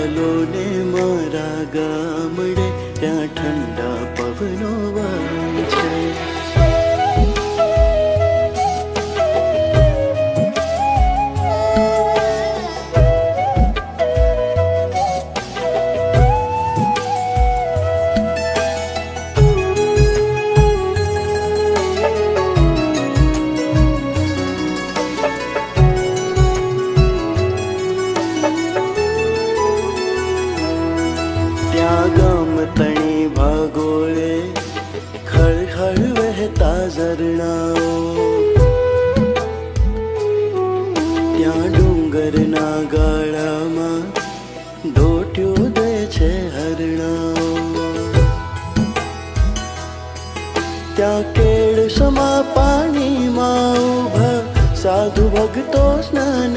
आलो ने मारा गामडे त्या थंडा गमतणी भागोळे खळखळ वहता झरणा त्या डोंगर ना गाळामा ढोट्यो दे छे हरणा त्या केळ समा पाणी मा उभा साधू भगतो स्नान